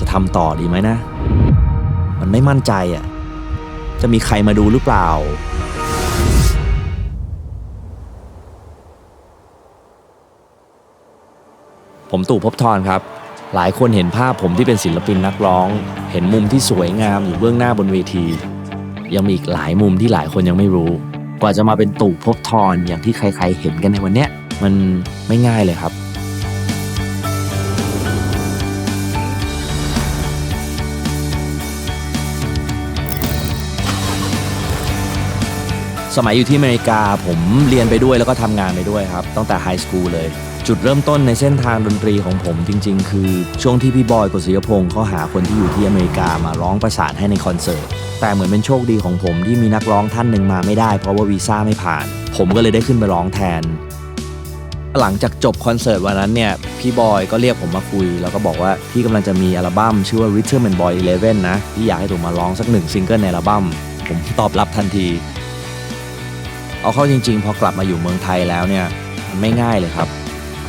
จะทำต่อดีไหมนะ มันไม่มั่นใจอะ จะมีใครมาดูหรือเปล่า ผมตู่ภพบทรครับ หลายคนเห็นภาพผมที่เป็นศิลปินนักร้อง เห็นมุมที่สวยงามอยู่เบื้องหน้าบนเวที ยังมีอีกหลายมุมที่หลายคนยังไม่รู้ กว่าจะมาเป็นตู่ภพบทรอย่างที่ใครๆเห็นกันในวันเนี้ยมันไม่ง่ายเลยครับ สมัยอยู่ที่อเมริกาผมเรียนไปด้วยแล้วก็ทำงานไปด้วยครับ ตั้งแต่ไฮสคูลเลย จุดเริ่มต้นในเส้นทางดนตรีของผมจริง ๆ คือช่วงที่พี่บอยกฤษยพงศ์เขาหาคนที่อยู่ที่อเมริกามาร้องประสานให้ในคอนเสิร์ตแต่เหมือนเป็นโชคดีของผมที่มีนักร้องท่านหนึ่งมาไม่ได้ เพราะว่าวีซ่าไม่ผ่าน ผมก็เลยได้ขึ้นไปร้องแทน หลังจากจบคอนเสิร์ตวันนั้นเนี่ยพี่บอยก็เรียกผมมาคุย แล้วก็บอกว่าพี่กำลังจะมีอัลบั้มชื่อว่า Rhythm and Boy 11 นะพี่อยากให้ผมมาร้องสักหนึ่งซิงเกิลในอัลบั้มผมตอบรับทันที เอาเข้าจริง ๆ พอกลับมาอยู่เมืองไทยแล้วเนี่ยมันไม่ง่ายเลยครับ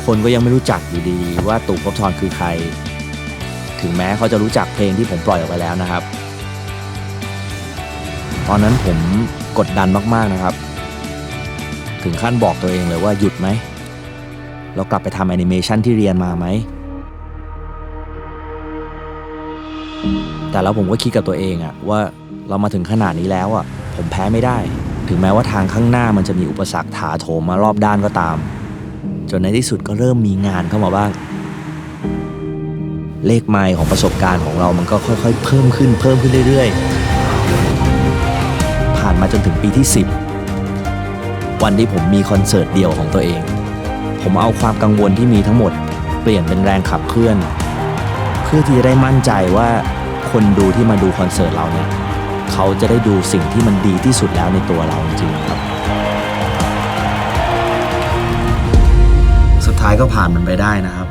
คนก็ยังไม่รู้จักอยู่ดีว่าตู่ภพบทรคือใคร ถึงแม้เขาจะรู้จักเพลงที่ผมปล่อยออกไปแล้วนะครับ ตอนนั้นผมกดดันมากๆนะครับ ถึงขั้นบอกตัวเองเลยว่าหยุดไหมเรากลับไปทำแอนิเมชันที่เรียนมาไหมแต่แล้วผมก็คิดกับตัวเองอะว่าเรามาถึงขนาดนี้แล้วอะผมแพ้ไม่ได้ ถึงแม้ว่าทางข้างหน้ามันจะมีอุปสรรคถาโถมมารอบด้านก็ตาม จนในที่สุดก็เริ่มมีงานเข้ามาบ้าง เลขไมล์ของประสบการณ์ของเรามันก็ค่อย ๆ เพิ่มขึ้นเพิ่มขึ้นเรื่อย ๆ ผ่านมาจนถึงปีที่ 10 วันที่ผมมีคอนเสิร์ตเดียวของตัวเอง ผมเอาความกังวลที่มีทั้งหมด เปลี่ยนเป็นแรงขับเคลื่อน เพื่อที่จะได้มั่นใจว่าคนดูที่มาดูคอนเสิร์ตเราเนี่ย เขาจะได้ดูสิ่งที่มันดีที่สุดแล้วในตัวเราจริงๆครับ สุดท้ายก็ผ่านมันไปได้นะครับ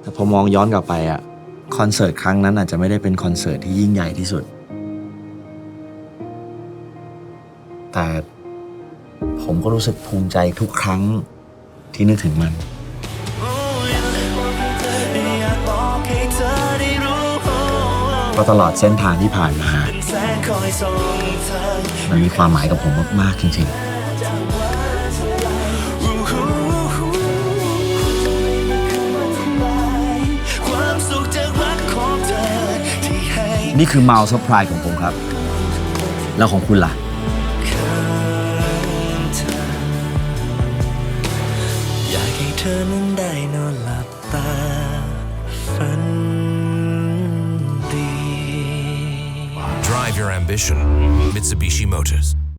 แต่พอมองย้อนกลับไปอะคอนเสิร์ตครั้งนั้นอาจจะไม่ได้เป็นคอนเสิร์ตที่ยิ่งใหญ่ที่สุด แต่ผมก็รู้สึกภูมิใจทุกครั้งที่นึกถึงมัน ราะตลอดเส้นทางที่ผ่านมา มันมีความหมายกับผมมาก ๆ จริง ๆนี่คือเมาส์ r p r i s e ของผมครับ แล้วของคุณล่ะ อยากให้เธอนั้นได้นอนหลับตาฝัน your ambition. Mitsubishi Motors.